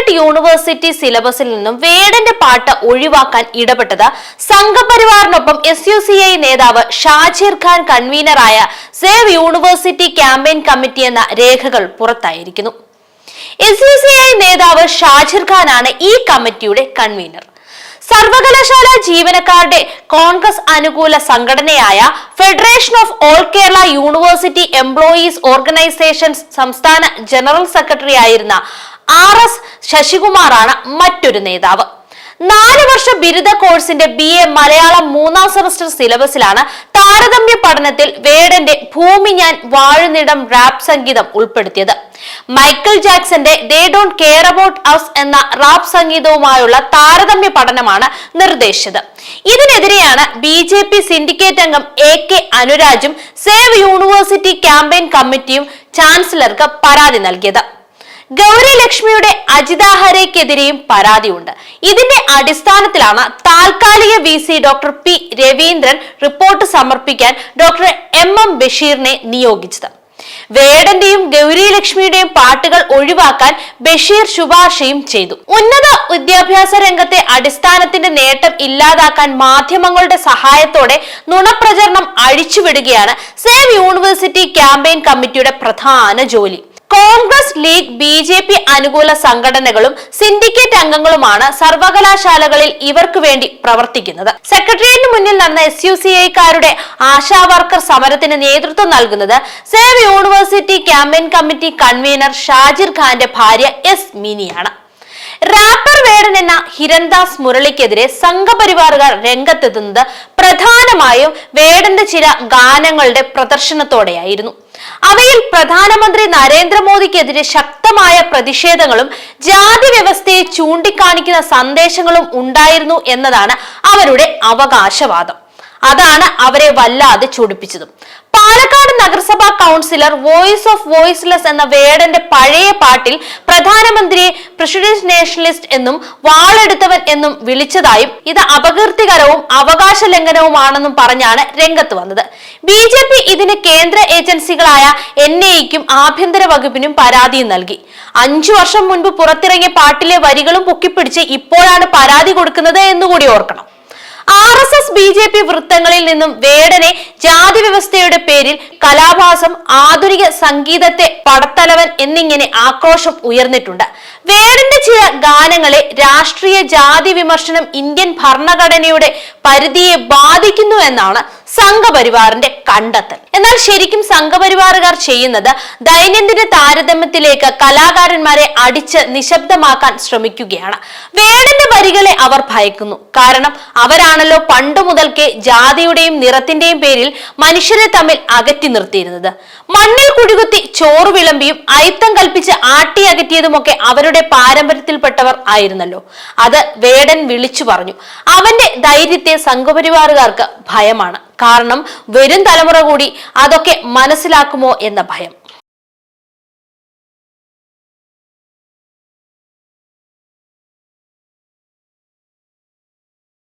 Calicut university സിലബസിൽ നിന്നും വേടന്റെ പാട്ട് ഒഴിവാക്കാൻ ഇടപെട്ടത് സംഘപരിവാറിനൊപ്പം എസ് യു സി ഐ നേതാവ് ഷാജിർ ഖാൻ കൺവീനറായ സേവ് യൂണിവേഴ്സിറ്റി ക്യാമ്പയിൻ കമ്മിറ്റി എന്ന രേഖകൾ പുറത്തായിരിക്കുന്നു. എസ് യു സി ഐ നേതാവ് ഷാജിർ ഖാനാണ് ഈ കമ്മിറ്റിയുടെ കൺവീനർ. സർവകലാശാല ജീവനക്കാരുടെ കോൺഗ്രസ് അനുകൂല സംഘടനയായ federation of all Kerala university employees organisations സംസ്ഥാന ജനറൽ സെക്രട്ടറി ആയിരുന്ന ആർ എസ് ശശികുമാറാണ് മറ്റൊരു നേതാവ്. നാല് വർഷ ബിരുദ കോഴ്സിന്റെ ബി എ മലയാളം മൂന്നാം സെമസ്റ്റർ സിലബസിലാണ് താരതമ്യ പഠനത്തിൽ വേടന്റെ ഭൂമി ഞാൻ വാഴുന്നിടം റാപ്പ് സംഗീതം ഉൾപ്പെടുത്തിയത്. Michael ജാക്സന്റെ they don't care about us എന്ന റാപ്പ് സംഗീതവുമായുള്ള താരതമ്യ പഠനമാണ് നിർദ്ദേശിച്ചത്. ഇതിനെതിരെയാണ് ബി ജെ പി സിൻഡിക്കേറ്റ് അംഗം എ കെ അനുരാജും സേവ് യൂണിവേഴ്സിറ്റി ക്യാമ്പയിൻ കമ്മിറ്റിയും ചാൻസലർക്ക് പരാതി നൽകിയത്. ഗൗരി ലക്ഷ്മിയുടെ അജിതാഹരയ്ക്കെതിരെയും പരാതിയുണ്ട്. ഇതിന്റെ അടിസ്ഥാനത്തിലാണ് താൽക്കാലിക V C doctor P Raveendran report സമർപ്പിക്കാൻ ഡോക്ടർ എം എം ബഷീറിനെ നിയോഗിച്ചത്. വേടന്റെയും ഗൗരി ലക്ഷ്മിയുടെയും പാട്ടുകൾ ഒഴിവാക്കാൻ ബഷീർ ശുപാർശയും ചെയ്തു. ഉന്നത വിദ്യാഭ്യാസ രംഗത്തെ അടിസ്ഥാനത്തിന്റെ നേട്ടം ഇല്ലാതാക്കാൻ മാധ്യമങ്ങളുടെ സഹായത്തോടെ നുണപ്രചരണം അഴിച്ചുവിടുകയാണ് സേവ് യൂണിവേഴ്സിറ്റി ക്യാമ്പയിൻ കമ്മിറ്റിയുടെ പ്രധാന ജോലി. Congress league B J P അനുകൂല സംഘടനകളും സിൻഡിക്കേറ്റ് അംഗങ്ങളുമാണ് സർവകലാശാലകളിൽ ഇവർക്ക് വേണ്ടി പ്രവർത്തിക്കുന്നത്. സെക്രട്ടേറിയറ്റിന് മുന്നിൽ നടന്ന എസ് യു സി ഐക്കാരുടെ ആശാ വർക്കർ സമരത്തിന് നേതൃത്വം നൽകുന്നത് save university campaign committee convener Shajir ഖാന്റെ ഭാര്യ എസ് മിനിയാണ്. റാപ്പർ വേടൻ എന്ന ഹിരൺദാസ് മുരളിക്കെതിരെ സംഘപരിവാറുകാർ രംഗത്തെത്തുന്നത് പ്രധാനമായും വേടന്റെ ചില ഗാനങ്ങളുടെ പ്രദർശനത്തോടെയായിരുന്നു. അവയിൽ പ്രധാനമന്ത്രി നരേന്ദ്രമോദിക്കെതിരെ ശക്തമായ പ്രതിഷേധങ്ങളും ജാതി വ്യവസ്ഥയെ ചൂണ്ടിക്കാണിക്കുന്ന സന്ദേശങ്ങളും ഉണ്ടായിരുന്നു എന്നതാണ് അവരുടെ അവകാശവാദം. അതാണ് അവരെ വല്ലാതെ ചൊടിപ്പിച്ചതും. പാലക്കാട് നഗരസഭാ കൗൺസിലർ വോയിസ് ഓഫ് വോയിസ്ലെസ് എന്ന വേടന്റെ പഴയ പാട്ടിൽ പ്രധാനമന്ത്രിയെ പ്രസിഡന്റ് നാഷണലിസ്റ്റ് എന്നും വാളെടുത്തവൻ എന്നും വിളിച്ചതായും ഇത് അപകീർത്തികരവും അവകാശ ലംഘനവുമാണെന്നും പറഞ്ഞാണ് രംഗത്ത് വന്നത്. ബി ജെ പി ഇതിന് കേന്ദ്ര ഏജൻസികളായ എൻ ഐക്കും ആഭ്യന്തര വകുപ്പിനും പരാതിയും നൽകി. അഞ്ചു വർഷം മുൻപ് പുറത്തിറങ്ങിയ പാട്ടിലെ വരികളും പൊക്കിപ്പിടിച്ച് ഇപ്പോഴാണ് പരാതി കൊടുക്കുന്നത് എന്നുകൂടി ഓർക്കണം. R S S B J P വൃത്തങ്ങളിൽ നിന്നും വേടനെ ജാതി വ്യവസ്ഥയുടെ പേരിൽ കലാഭാസം ആധുനിക സംഗീതത്തെ പടത്തലവൻ എന്നിങ്ങനെ ആക്രോശം ഉയർന്നിട്ടുണ്ട്. വേടന്റെ ചില ഗാനങ്ങളെ രാഷ്ട്രീയ ജാതി വിമർശനം ഇന്ത്യൻ ഭരണഘടനയുടെ പരിധിയെ ബാധിക്കുന്നു എന്നാണ് സംഘപരിവാറിന്റെ കണ്ടെത്തൽ. എന്നാൽ ശരിക്കും സംഘപരിവാറുകാർ ചെയ്യുന്നത് ദൈനംദിന താരതമ്യത്തിലേക്ക് കലാകാരന്മാരെ അടിച്ച് നിശബ്ദമാക്കാൻ ശ്രമിക്കുകയാണ്. വേടന്റെ വരികളെ അവർ ഭയക്കുന്നു. കാരണം അവരാണല്ലോ പണ്ടു മുതൽക്കേ ജാതിയുടെയും നിറത്തിന്റെയും പേരിൽ മനുഷ്യരെ തമ്മിൽ അകറ്റി നിർത്തിയിരുന്നത്. മണ്ണിൽ കുടികുത്തി ചോറ് വിളമ്പിയും അയിത്തം കൽപ്പിച്ച് ആട്ടി അകറ്റിയതുമൊക്കെ അവരുടെ പാരമ്പര്യത്തിൽപ്പെട്ടവർ ആയിരുന്നല്ലോ. അത് വേടൻ വിളിച്ചു പറഞ്ഞു. അവന്റെ ധൈര്യത്തെ സംഘപരിവാറുകാർക്ക് ഭയമാണ്. കാരണം വരും തലമുറ കൂടി അതൊക്കെ മനസ്സിലാക്കുമോ എന്ന ഭയം.